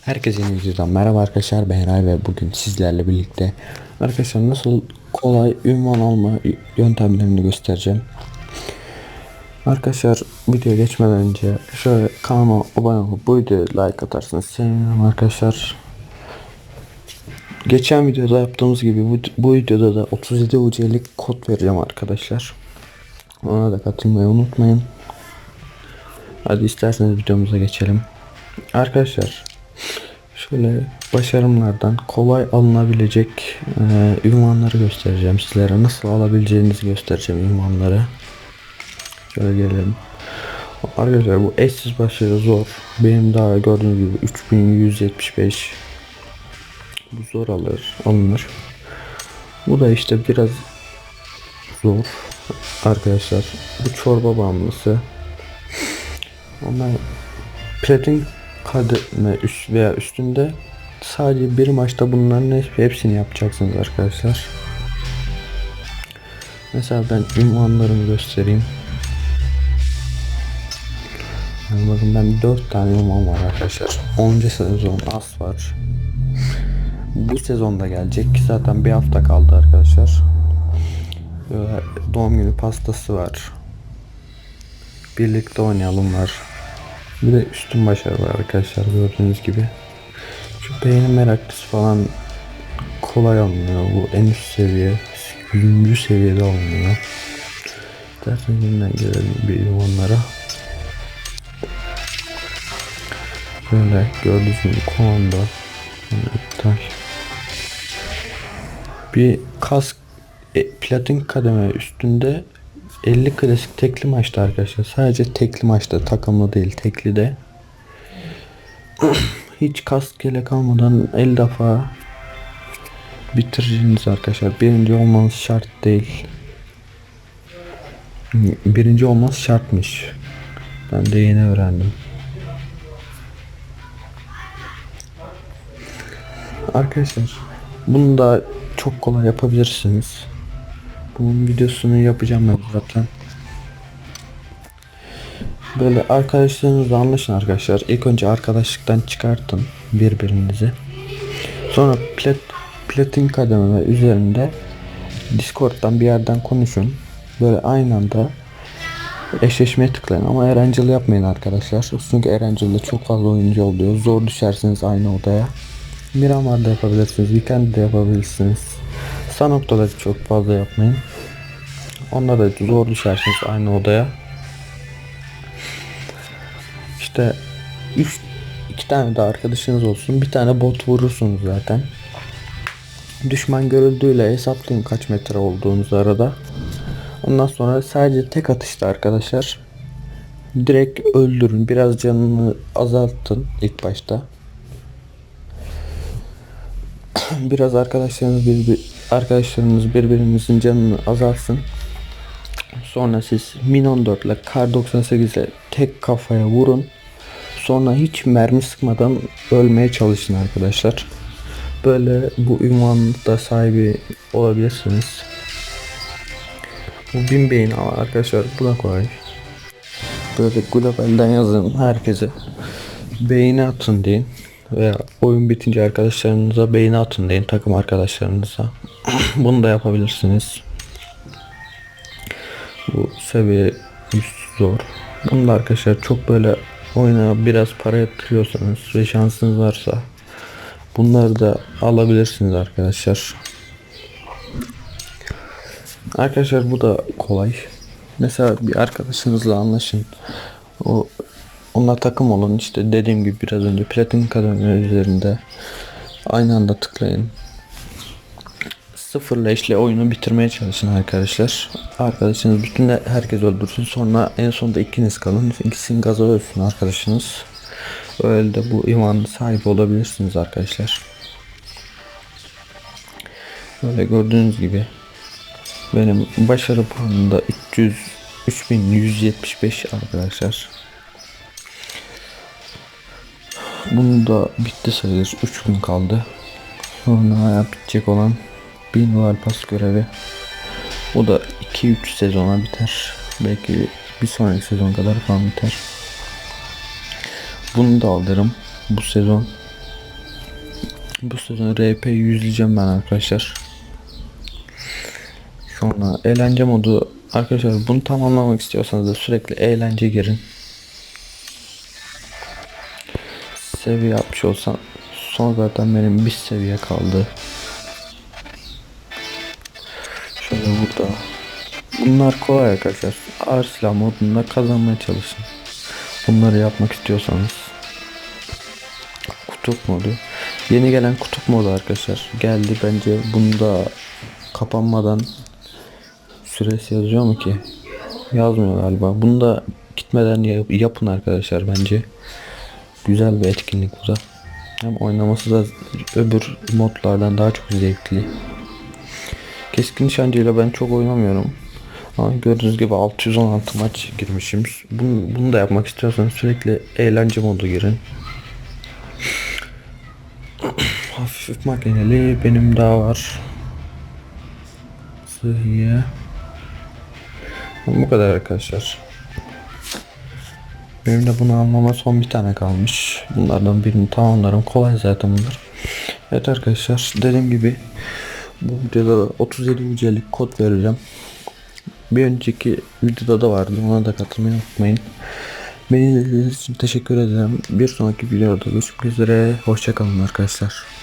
Herkese yeni videodan merhaba arkadaşlar ben Eray ve bugün sizlerle birlikte arkadaşlar nasıl kolay ünvan alma yöntemlerini göstereceğim. Arkadaşlar videoya geçmeden önce şöyle kanalıma abone olup bu videoya like atarsanız sevinirim arkadaşlar. Geçen videoda yaptığımız gibi bu, bu videoda da 37 UC'lik kod vereceğim arkadaşlar. Ona da katılmayı unutmayın. Hadi isterseniz videomuza geçelim. Arkadaşlar şöyle başarımlardan kolay alınabilecek e, ünvanları göstereceğim sizlere. Nasıl alabileceğinizi göstereceğim ünvanları. Şöyle gelelim. Arkadaşlar bu eşsiz başarı zor. Benim daha gördüğünüz gibi 3175 bu zor alır, alınır. Bu da işte biraz zor arkadaşlar. Bu çorba bağımlısı. Onlar platin kademe üst veya üstünde sadece bir maçta bunların hepsini yapacaksınız arkadaşlar. Mesela ben ünvanlarımı göstereyim. Yani bakın ben 4 tane ünvan var arkadaşlar. 10. sezon as var. Bu sezonda gelecek ki zaten bir hafta kaldı arkadaşlar. Doğum günü pastası var. Birlikte oynayalım var. Bir de üstün başarı var arkadaşlar gördüğünüz gibi. Şu beğeni meraklısı falan kolay alınıyor. Bu en üst seviye 100. seviyede alınıyor. İsterseniz yeniden gelelim bir onlara. Böyle gördüğünüz gibi komando. iptal. Bir kask e, platin kademe üstünde 50 klasik tekli maçta arkadaşlar. Sadece tekli maçta takımlı değil tekli de. Hiç kask ile kalmadan 50 defa bitireceğiniz arkadaşlar. Birinci olmanız şart değil. Birinci olmaz şartmış. Ben de yeni öğrendim. Arkadaşlar bunu da çok kolay yapabilirsiniz. Bunun videosunu yapacağım ben zaten. Böyle arkadaşlarınızla anlaşın arkadaşlar. İlk önce arkadaşlıktan çıkartın birbirinizi. Sonra plat, platin kademe üzerinde Discord'dan bir yerden konuşun. Böyle aynı anda eşleşmeye tıklayın ama Erencil yapmayın arkadaşlar. Çünkü Erencil'de çok fazla oyuncu oluyor. Zor düşersiniz aynı odaya. Miramar'da yapabilirsiniz. Weekend'de yapabilirsiniz. Sanok'ta çok fazla yapmayın. Onda da zor düşersiniz aynı odaya. İşte 3 iki tane de arkadaşınız olsun. Bir tane bot vurursunuz zaten. Düşman görüldüğüyle hesaplayın kaç metre olduğunuz arada. Ondan sonra sadece tek atışta arkadaşlar direkt öldürün. Biraz canını azaltın ilk başta. Biraz arkadaşlarınız bir, arkadaşlarınız birbirinizin canını azalsın. Sonra siz Min 14 ile Kar 98 ile tek kafaya vurun. Sonra hiç mermi sıkmadan ölmeye çalışın arkadaşlar. Böyle bu ünvanda sahibi olabilirsiniz. Bu bin beyin arkadaşlar bu da kolay. Böyle globalden yazın herkese. Beğeni atın deyin. Veya oyun bitince arkadaşlarınıza beğeni atın deyin takım arkadaşlarınıza. Bunu da yapabilirsiniz. Bu seviye üst zor. Bunu da arkadaşlar çok böyle oyuna biraz para yatırıyorsanız ve şansınız varsa bunları da alabilirsiniz arkadaşlar. Arkadaşlar bu da kolay. Mesela bir arkadaşınızla anlaşın. O onunla takım olun. İşte dediğim gibi biraz önce platin kademe üzerinde aynı anda tıklayın. Sıfırla işle oyunu bitirmeye çalışın arkadaşlar. Arkadaşınız bütün de herkes öldürsün. Sonra en sonunda ikiniz kalın. İkisinin gaza ölsün arkadaşınız. Öyle de bu imanı sahip olabilirsiniz arkadaşlar. Böyle gördüğünüz gibi benim başarı puanında 300 3175 arkadaşlar. Bunu da bitti sayılır. 3 gün kaldı. Sonra hayat bitecek olan 1000 Royal Pass görevi. O da 2-3 sezona biter. Belki bir sonraki sezon kadar falan biter. Bunu da alırım bu sezon. Bu sezon RP yüzleyeceğim ben arkadaşlar. Sonra eğlence modu arkadaşlar bunu tamamlamak istiyorsanız da sürekli eğlence girin. Seviye yapmış olsam son zaten benim bir seviye kaldı. Burada. Bunlar kolay arkadaşlar. Ağır silah modunda kazanmaya çalışın. Bunları yapmak istiyorsanız. Kutup modu. Yeni gelen kutup modu arkadaşlar. Geldi bence bunda kapanmadan süresi yazıyor mu ki? Yazmıyor galiba. Bunu da gitmeden yap- yapın arkadaşlar bence. Güzel bir etkinlik bu da. Hem oynaması da öbür modlardan daha çok zevkli. Keskin nişancıyla ben çok oynamıyorum. Ama gördüğünüz gibi 616 maç girmişim. Bunu, bunu da yapmak istiyorsanız sürekli eğlence modu girin. Hafif makineli benim daha var. Sıhhiye. Bu kadar arkadaşlar. Benim de bunu almama son bir tane kalmış. Bunlardan birini tamamlarım. Kolay zaten bunlar. Evet arkadaşlar dediğim gibi bu videoda da 37 yücelik kod vereceğim. Bir önceki videoda da vardı. Ona da katılmayı unutmayın. Beni izlediğiniz için teşekkür ederim. Bir sonraki videoda görüşmek üzere. Hoşçakalın arkadaşlar.